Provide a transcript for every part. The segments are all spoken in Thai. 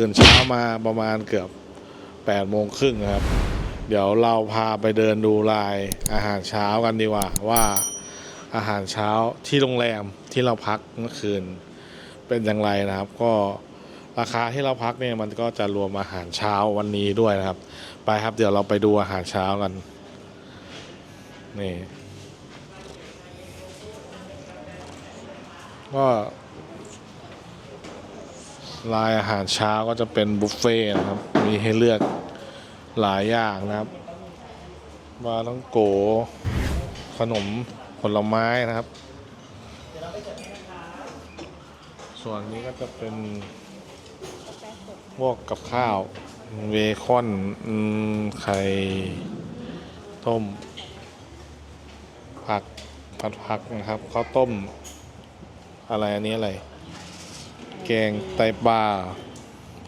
ตื่นเช้ามาประมาณเกือบ8ปดโมงครึ่งครับ เดี๋ยวเราพาไปเดินดูลายอาหารเช้ากันดีกว่าว่าอาหารเช้าที่โรงแรมที่เราพักเมื่อคืน เป็นอย่างไรนะครับ ก็ราคาที่เราพักเนี่ยมันก็จะรวมอาหารเช้าวันนี้ด้วยนะครับ ไปครับเดี๋ยวเราไปดูอาหารเช้ากันนี่ก็ ลายอาหารเช้าก็จะเป็นบุฟเฟ่ต์นะครับ มีให้เลือกหลายอย่างนะครับมาต้งโก ขนมผลไม้นะครับ ส่วนนี้ก็จะเป็นพวกกับข้าวเบคอนไข่ต้ม ผักผัดผักนะครับข้าวต้ม อะไรอันนี้อะไร แกงไตปลา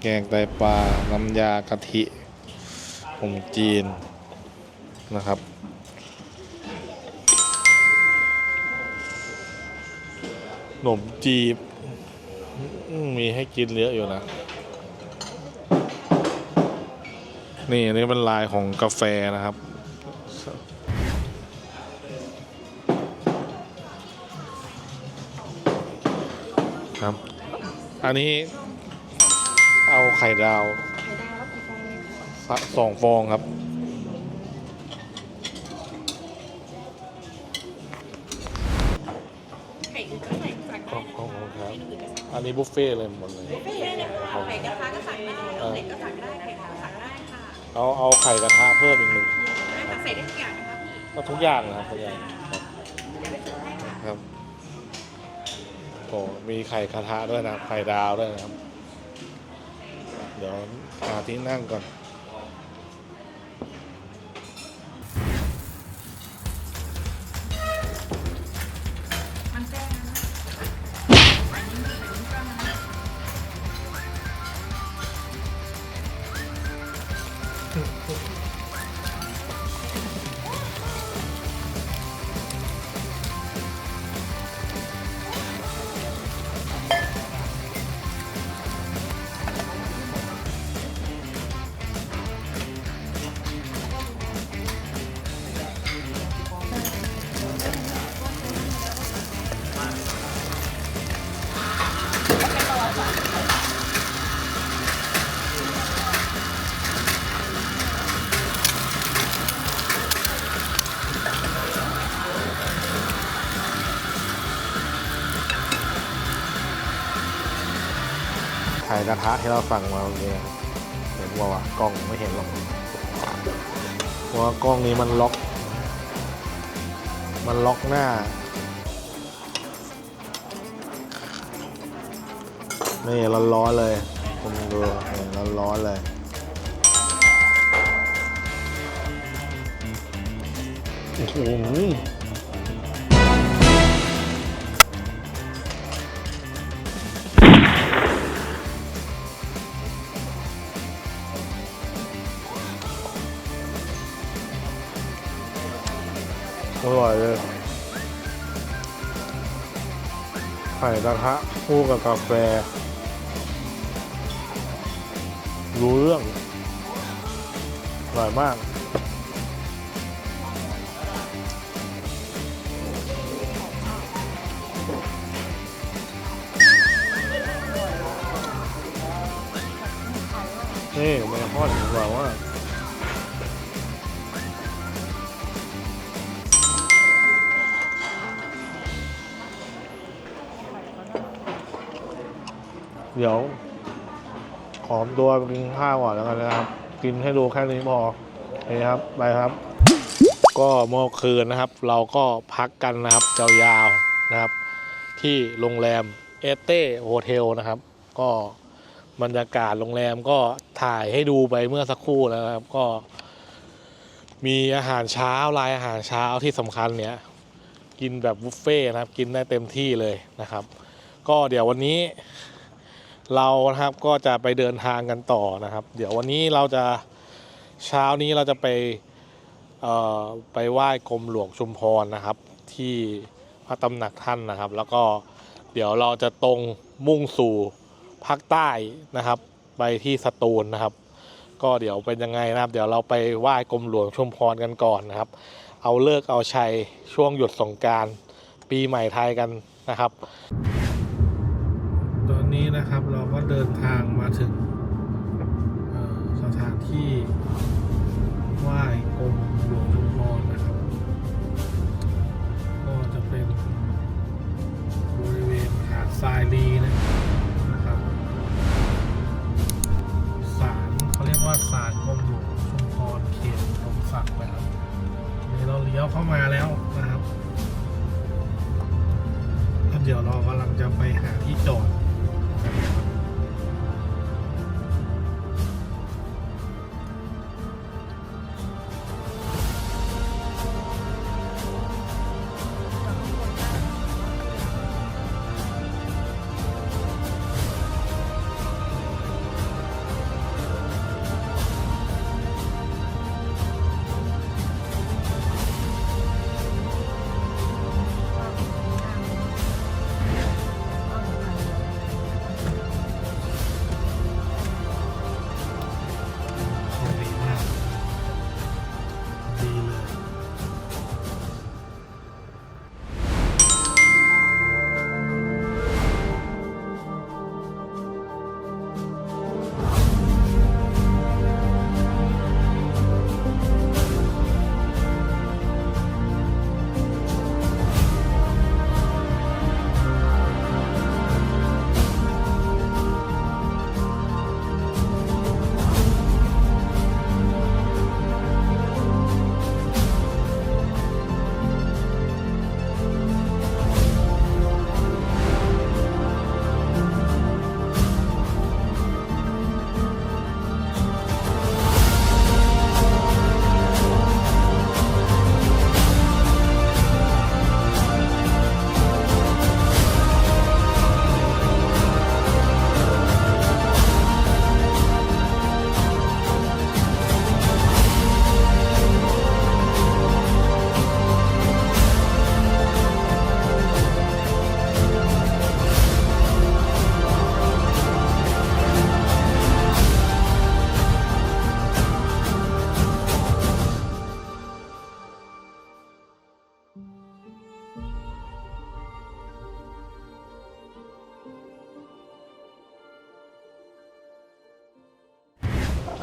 แกงไตปลา น้ำยากะทิขนมจีนนะครับขนมจีบมมีให้กินเยอะอยู่นะ นี่อันนี้เป็นลายของกาแฟนะครับครับ อันนี้เอาไข่ดาวสักสองฟองครับ ไข่อื่นก็ใส่สั่งขอบได้ขอบคุณครับเมนูอื่นก็สั่งอันนี้บุฟเฟ่ต์เลยหมดเลยไม่ได้เลยค่ะไข่กระทะก็สั่งได้ออมเล็ตก็สั่งได้ไข่ดาวสั่งได้ค่ะเอาเอาไข่กระทะเพิ่มอีกหนึ่งได้ค่ะใส่ได้ทุกอย่างนะคะพี่ก็ทุกอย่างนะครับทุกอย่าง โอ้มีไข่กระทะด้วยนะไข่ดาวด้วยนะครับ เดี๋ยวหาที่นั่งก่อน ไข่กระทะที่เราสั่งมาเอกี้นะครับเห็นว่าว่ากล้องไม่เห็นหรอกว่ากล้องนี้มันล็อก มันล็อกหน้า นี่ร้อนๆเลยคุณดูนี่ร้อนๆเลยโอ้โห ร่อยเลยไข่กระทะคู่กับกาแฟ รู้เรื่องอร่อยมาก เดี๋ยว ขอมตัวกินข้าวก่อนแล้วกันนะครับ กินให้ดูแค่นี้พอโอเคครับไปครับ ก็เมื่อคืนนะครับ เราก็พักกันนะครับยาวๆนะครับ ที่โรงแรมเอเต้โฮเทลนะครับ ก็บรรยากาศโรงแรมก็ถ่ายให้ดูไปเมื่อสักครู่แล้วนะครับก็ มีอาหารเช้าลายอาหารเช้าที่สำคัญเนี่ยกินแบบบุฟเฟ่ต์นะครับ กินได้เต็มที่เลยนะครับ ก็เดี๋ยววันนี้ เรานะครับก็จะไปเดินทางกันต่อนะครับ เดี๋ยววันนี้เราจะเช้านี้เราจะไปไปไหว้กรมหลวงชุมพรนะครับ ที่พระตำหนักท่านนะครับ แล้วก็เดี๋ยวเราจะตรงมุ่งสู่ภาคใต้นะครับ ไปที่สตูลนะครับ ก็เดี๋ยวเป็นยังไงนะครับ เดี๋ยวเราไปไหว้กรมหลวงชุมพรกันก่อนนะครับ เอาเลิกเอาชัยช่วงหยุดสงการปีใหม่ไทยกันนะครับ นี้นะครับเราก็เดินทางมาถึงสถานที่ไหว้กรมหลวงชุมพรนะครับ ก็จะเป็นบริเวณหาดทรายลีนะครับศาลเขาเรียกว่าศาลกรมหลวงชุมพรเขตตรงศักดิ์นะครับนี่เราเลี้ยวเข้ามาแล้วนะครับเดี๋ยวเรากำลังจะไปหาที่จอด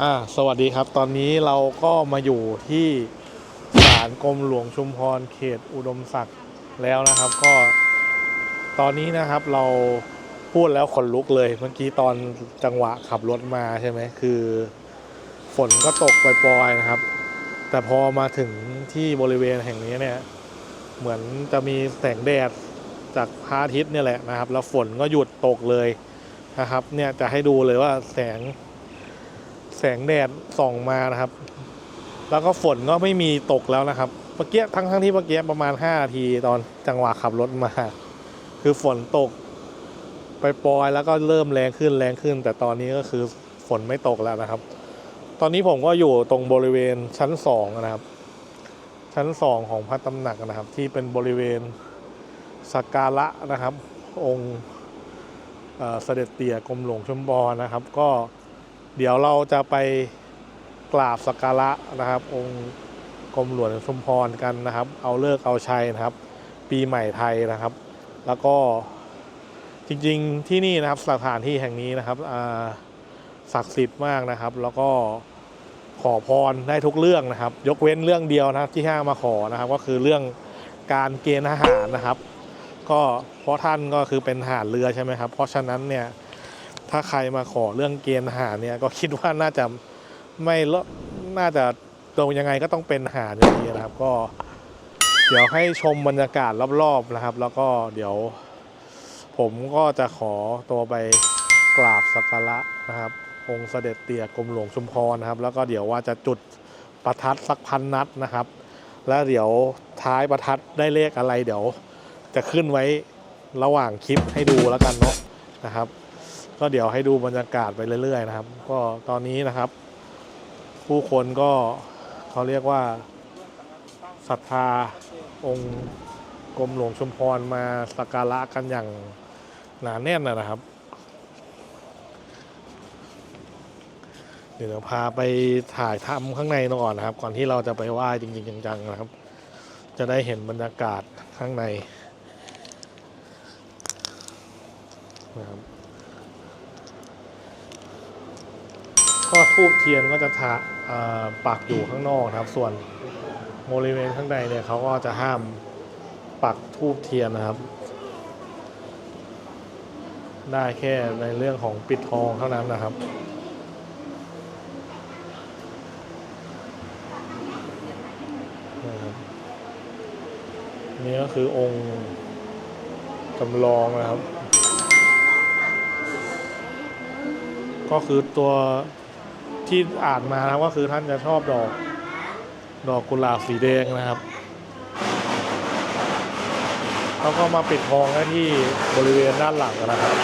อ่าสวัสดีครับตอนนี้เราก็มาอยู่ที่ศาลกรมหลวงชุมพรเขตอุดมศักดิ์แล้วนะครับ ก็ ตอนนี้นะครับเราพูดแล้วขนลุกเลยเมื่อกี้ตอนจังหวะขับรถมาใช่ไหมคือ ฝนก็ตกปล่อยๆนะครับ แต่พอมาถึงที่บริเวณแห่งนี้เนี่ยเหมือนจะมีแสงแดดจากพระอาทิตย์เนี่ยแหละนะครับ แล้วฝนก็หยุดตกเลยนะครับ เนี่ยจะให้ดูเลยว่าแสง แสงแดดส่องมานะครับ แล้วก็ฝนก็ไม่มีตกแล้วนะครับเมื่อกี้ทั้งทั้งที่เมื่อกี้ประมาณ5นาทีตอนจังหวะขับรถมา คือฝนตก ไปปลอยแล้วก็เริ่มแรงขึ้นแรงขึ้น แต่ตอนนี้ก็คือฝนไม่ตกแล้วนะครับ ตอนนี้ผมก็อยู่ตรงบริเวณชั้นสองนะครับ ชั้นสองของพระตำหนักนะครับ ที่เป็นบริเวณสักการะนะครับ องค์เอ่อเสด็จเตี่ยกรมหลวงชุมพรนะครับ ก็ เดี๋ยวเราจะไปกราบสักการะนะครับ องค์กรมหลวงชุมพรกันนะครับ เอาเลิกเอาชัยนะครับ ปีใหม่ไทยนะครับ แล้วก็จริงๆที่นี่นะครับสถานที่แห่งนี้นะครับศักดิ์สิทธิ์มากนะครับ แล้วก็ขอพรได้ทุกเรื่องนะครับ ยกเว้นเรื่องเดียวนะครับที่ห้ามมาขอนะครับ ก็คือเรื่องการเกณฑ์ทหารนะครับ ก็เพราะท่านก็คือเป็นทหารเรือใช่ไหมครับ เพราะฉะนั้นเนี่ย ถ้าใครมาขอเรื่องเกณฑ์ทหารเนี่ยก็คิดว่าน่าจะไม่ลน่าจะตรงยังไงก็ต้องเป็นหารอย่างนี้นะครับ ก็ เดี๋ยวให้ชมบรรยากาศรอบๆนะครับ แล้วก็เดี๋ยว ผมก็จะขอตัวไปกราบสักการะนะครับ องค์เสด็จเตี่ยกรมหลวงชุมพรนะครับ แล้วก็เดี๋ยวว่าจะจุดประทัดสักพันนัดนะครับ แล้วเดี๋ยวท้ายประทัดได้เลขอะไร เดี๋ยวจะขึ้นไว้ระหว่างคลิปให้ดูแล้วกันเนาะนะครับ ก็เดี๋ยวให้ดูบรรยากาศไปเรื่อย ๆ นะครับ ก็ตอนนี้นะครับ ผู้คนก็เขาเรียกว่าศรัทธาองค์กรมหลวงชุมพรมาสักการะกันอย่างหนาแน่นนะครับ เดี๋ยวพาไปถ่ายทำข้างในก่อนนะครับ ก่อนที่เราจะไปไหว้จริง ๆ จังๆนะครับ จะได้เห็นบรรยากาศข้างในนะครับ ทูบเทียนก็จะทาปักอยู่ข้างนอกนะครับ ส่วนบริเวณข้างในเนี่ยเขาก็จะห้ามปักทูบเทียนนะครับ ได้แค่ในเรื่องของปิดทองเท่านั้นนะครับนะครับนี่ก็คือองค์จำลองนะครับ ก็คือตัว ที่อ่านมานะครับก็คือท่านจะชอบดอก ดอกกุหลาบสีแดงนะครับแล้วก็มาปิดทองได้ที่บริเวณด้านหลังนะครับ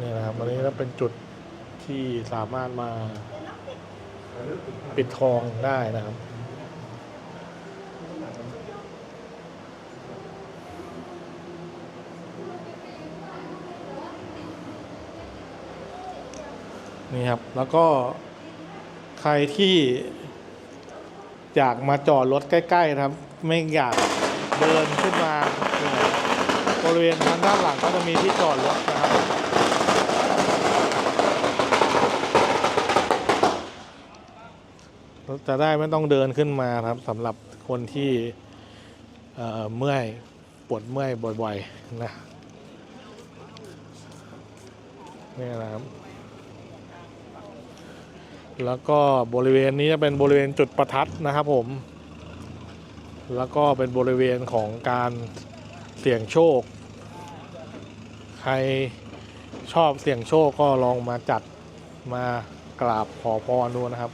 นี่นะครับอันนี้ก็เป็นจุดที่สามารถมาปิดทองได้นะครับ นี่ครับ แล้วก็ใครที่อยากมาจอดรถใกล้ ๆ ครับ ไม่อยากเดินขึ้นมาบริเวณทางด้านหลังก็จะมีที่จอดรถนะครับ จะได้ไม่ต้องเดินขึ้นมาครับสำหรับคนที่เเมื่อยปวดเมื่อยบ่อยๆนะนี่นะครับ แล้วก็บริเวณนี้จะเป็นบริเวณจุดประทัดนะครับผม แล้วก็เป็นบริเวณของการเสี่ยงโชค ใครชอบเสี่ยงโชคก็ลองมาจัดมากราบขอพรดูนะครับ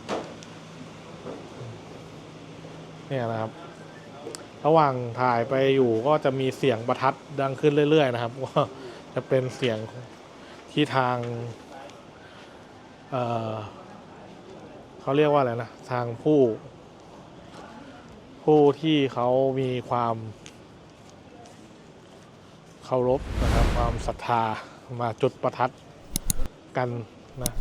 เนี่ยนะครับ ระหว่างถ่ายไปอยู่ก็จะมีเสียงประทัดดังขึ้นเรื่อย ๆ นะครับก็จะเป็นเสียงที่ทางเอ่อ เขาเรียกว่าอะไรนะทางผู้ ผู้ที่เขามีความเคารพนะครับความศรัทธามาจุดประทัดกันนะ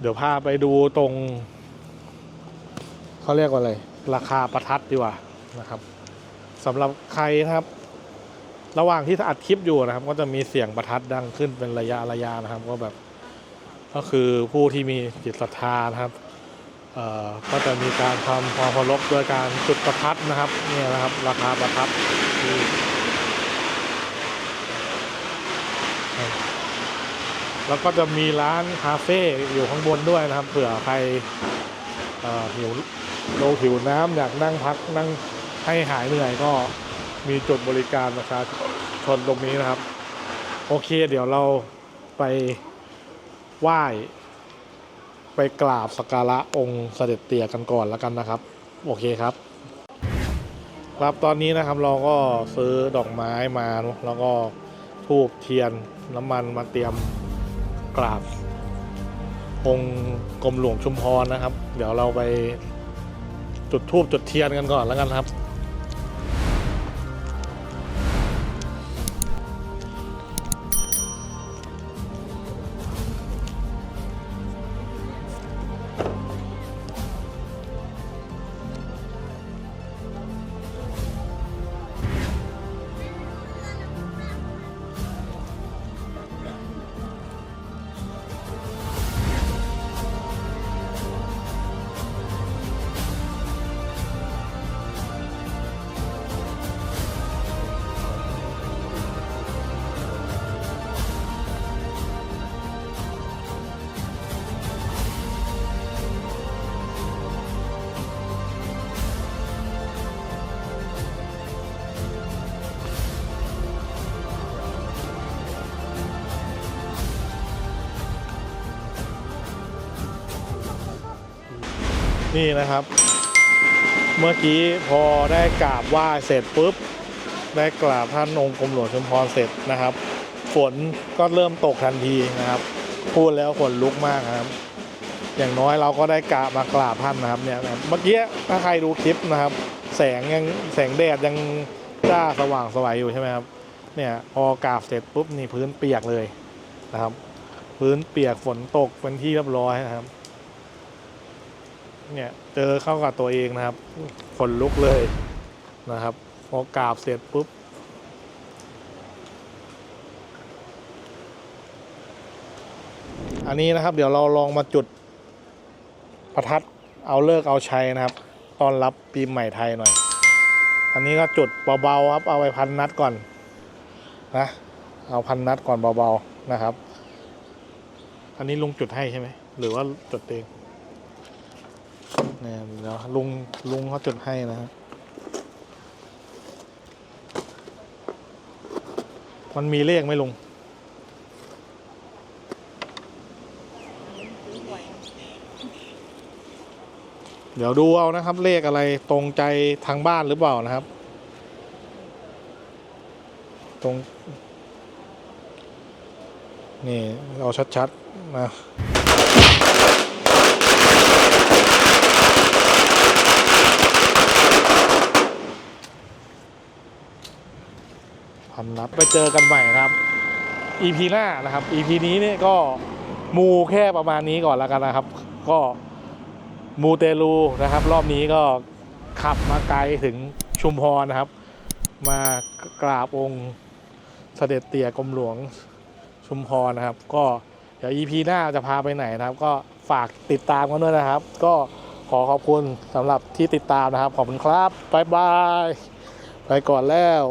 เดี๋ยวพาไปดูตรง เขาเรียกว่าอะไร ราคาประทัดดีกว่านะครับสำหรับใครนะครับ ระหว่างที่อัดคลิปอยู่นะครับ ก็จะมีเสียงประทัดดังขึ้นเป็นระยะระยะนะครับ ก็แบบก็คือผู้ที่มีจิตศรัทธานะครับเอ่อก็จะมีการทำความเคารพโดยการจุดประทัดนะครับเนี่ยนะครับ ราคาประทัดที่แล้วก็จะมีร้านคาเฟ่อยู่ข้างบนด้วยนะครับ เผื่อใครเอ่อหิว โลหิวน้ำอยากนั่งพักนั่งให้หายเหนื่อยก็มีจุดบริการประชาชนตรงนี้นะครับ โอเค เดี๋ยวเราไปไหว้ไปกราบสักการะองค์เสด็จเตี่ยกันก่อนแล้วกันนะครับ โอเคครับ ครับตอนนี้นะครับเราก็ซื้อดอกไม้มาแล้วก็ทูบเทียนน้ำมันมาเตรียมกราบองค์กรมหลวงชุมพรนะครับ เดี๋ยวเราไป จุดทูบจุดเทียนกันก่อนแล้วกันครับ นี่นะครับ เมื่อกี้พอได้กราบไหว้เสร็จปุ๊บ ได้กราบท่านองค์กรมหลวงชุมพรเสร็จนะครับ ฝนก็เริ่มตกทันทีนะครับ พูดแล้วขนลุกมากครับ อย่างน้อยเราก็ได้กราบมากราบท่านนะครับเนี่ยเมื่อกี้ถ้าใครดูคลิปนะครับ แสงยังแสงแดดยังจ้าสว่างสวยอยู่ใช่ไหมครับเนี่ยพอกราบเสร็จปุ๊บนี่พื้นเปียกเลยนะครับ พื้นเปียกฝนตกเป็นที่เรียบร้อยนะครับ เนี่ยเจอเข้ากับตัวเองนะครับขนลุกเลยนะครับพอกราบเสร็จปุ๊บอันนี้นะครับเดี๋ยวเราลองมาจุดประทัดเอาเลิกเอาชัยนะครับต้อนรับปีใหม่ไทยหน่อย อันนี้ก็จุดเบาๆครับ เอาไปพันนัดก่อนนะเอาพันนัดก่อนเบาๆนะครับ อันนี้ลุงจุดให้ใช่ไหมหรือว่าจุดเอง เนี่ยเดี๋ยวลุงลุงเขาจุดให้นะฮะมันมีเลขไหมลุงเดี๋ยวดูเอานะครับ เลขอะไรตรงใจทางบ้านหรือเปล่านะครับ ตรง นี่ เอาชัด ๆ นะ พันนัดไปเจอกันใหม่ครับ EP หน้านะครับ EP นี้เนี่ยก็มูแค่ประมาณนี้ก่อนแล้วกันนะครับ ก็มูเตลูนะครับ รอบนี้ก็ขับมาไกลถึงชุมพรนะครับ มากราบองค์เสด็จเตี่ยกรมหลวงชุมพรนะครับ ก็เดี๋ยว EP หน้าจะพาไปไหนนะครับ ก็ฝากติดตามกันด้วยนะครับ ก็ขอขอบคุณสำหรับที่ติดตามนะครับ ขอบคุณครับ บ๊ายบาย ไปก่อนแล้ว